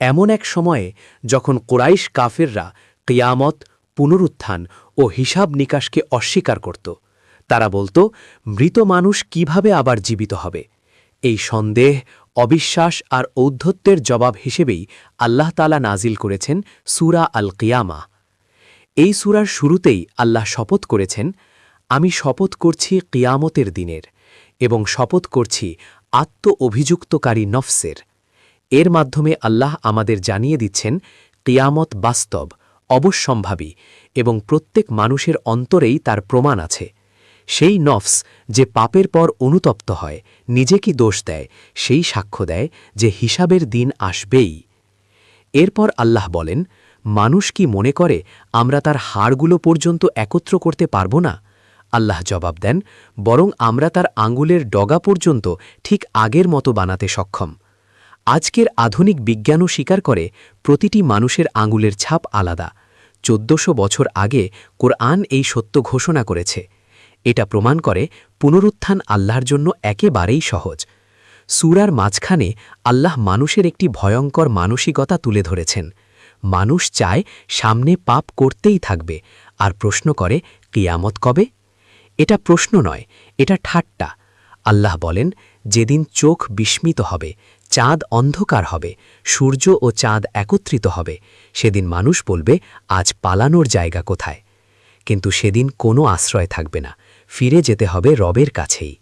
এমন এক সময়ে যখন কোরাইশ কাফেররা কিয়ামত, পুনরুত্থান ও হিসাব নিকাশকে অস্বীকার করত, তারা বলতো, মৃত মানুষ কীভাবে আবার জীবিত হবে? এই সন্দেহ, অবিশ্বাস আর ঔদ্ধত্যের জবাব হিসেবেই আল্লাহ তালা নাজিল করেছেন সুরা আল কিয়ামা এই সুরার শুরুতেই আল্লাহ শপথ করেছেন, আমি শপথ করছি কিয়ামতের দিনের এবং শপথ করছি আত্ম অভিযুক্তকারী নফসের। এর মাধ্যমে আল্লাহ আমাদের জানিয়ে দিচ্ছেন, কিয়ামত বাস্তব, অবশ্যম্ভাবী এবং প্রত্যেক মানুষের অন্তরেই তার প্রমাণ আছে। সেই নফস যে পাপের পর অনুতপ্ত হয় নিজেকে দোষ দেয়? সেই সাক্ষ্য দেয় যে হিসাবের দিন আসবেই। এরপর আল্লাহ বলেন, মানুষ কি মনে করে আমরা তার হাড়গুলো পর্যন্ত একত্র করতে পারব না? আল্লাহ জবাব দেন, বরং আমরা তার আঙ্গুলের ডগা পর্যন্ত ঠিক আগের মতো বানাতে সক্ষম। আজকের আধুনিক বিজ্ঞানও স্বীকার করে প্রতিটি মানুষের আঙুলের ছাপ আলাদা। চোদ্দশো বছর আগে কোরআন এই সত্য ঘোষণা করেছে। এটা প্রমাণ করে পুনরুত্থান আল্লাহর জন্য একেবারেই সহজ। সুরার মাঝখানে আল্লাহ মানুষের একটি ভয়ঙ্কর মানসিকতা তুলে ধরেছেন। মানুষ চায় সামনে পাপ করতেই থাকবে আর প্রশ্ন করে, কিয়ামত কবে? এটা প্রশ্ন নয়, এটা ঠাট্টা। আল্লাহ বলেন, যেদিন চোখ বিস্মিত হবে চাঁদ অন্ধকার হবে, সূর্য ও চাঁদ একত্রিত হবে। সেদিন মানুষ বলবে, আজ পালানোর জায়গা কোথায়? কিন্তু সেদিন কোনো আশ্রয় থাকবে না, ফিরে যেতে হবে রবের কাছেই।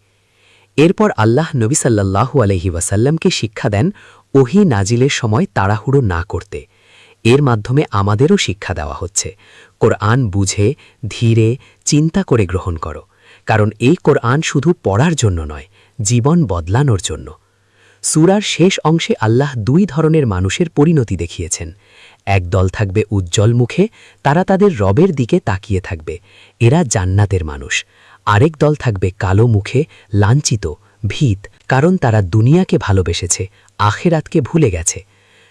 এরপর আল্লাহ নবী সাল্লাল্লাহু আলহি ওয়াসাল্লামকে শিক্ষা দেন, ওহি নাজিলের সময় তাড়াহুড়ো না করতে। এর মাধ্যমে আমাদেরও শিক্ষা দেওয়া হচ্ছে। কোরআন বুঝে, ধীরে, চিন্তা করে গ্রহণ করো। কারণ এই কোরআন শুধু পড়ার জন্য নয়, জীবন বদলানোর জন্য। সুরার শেষ অংশে আল্লাহ দুই ধরনের মানুষের পরিণতি দেখিয়েছেন। এক দল থাকবে উজ্জ্বল মুখে, তারা তাদের রবের দিকে তাকিয়ে থাকবে, এরা জান্নাতের মানুষ। আরেক দল থাকবে কালো মুখে, লাঞ্ছিত, ভীত, কারণ তারা দুনিয়াকে ভালোবেসেছে, আখেরাতকে ভুলে গেছে।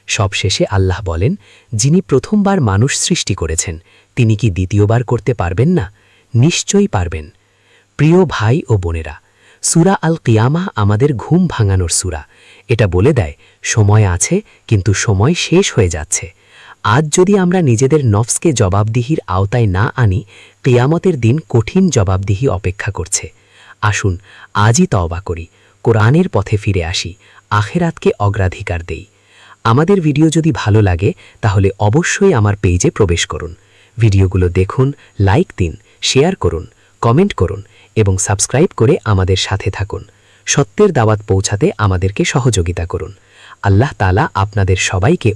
সবশেষে আল্লাহ বলেন, যিনি প্রথমবার মানুষ সৃষ্টি করেছেন, তিনি কি দ্বিতীয়বার করতে পারবেন না? নিশ্চয়ই পারবেন। প্রিয় ভাই ও বোনেরা সুরা আল কিয়ামা আমাদের ঘুম ভাঙানোর সুরা। এটা বলে দেয়, সময় আছে, কিন্তু সময় শেষ হয়ে যাচ্ছে। আজ যদি আমরা নিজেদের নফসকে জবাবদিহির আওতায় না আনি, কেয়ামতের দিন কঠিন জবাবদিহি অপেক্ষা করছে। আসুন, আজই তওবা করি, কোরআনের পথে ফিরে আসি, আখেরাতকে অগ্রাধিকার দেই। আমাদের ভিডিও যদি ভালো লাগে, তাহলে অবশ্যই আমার পেজে প্রবেশ করুন। ভিডিওগুলো দেখুন, লাইক দিন, শেয়ার করুন, কমেন্ট করুন এবং সাবস্ক্রাইব করে আমাদের সাথে থাকুন। সত্যের দাওয়াত পৌঁছাতে আমাদেরকে সহযোগিতা করুন। আল্লাহ তালা আপনাদের সবাইকে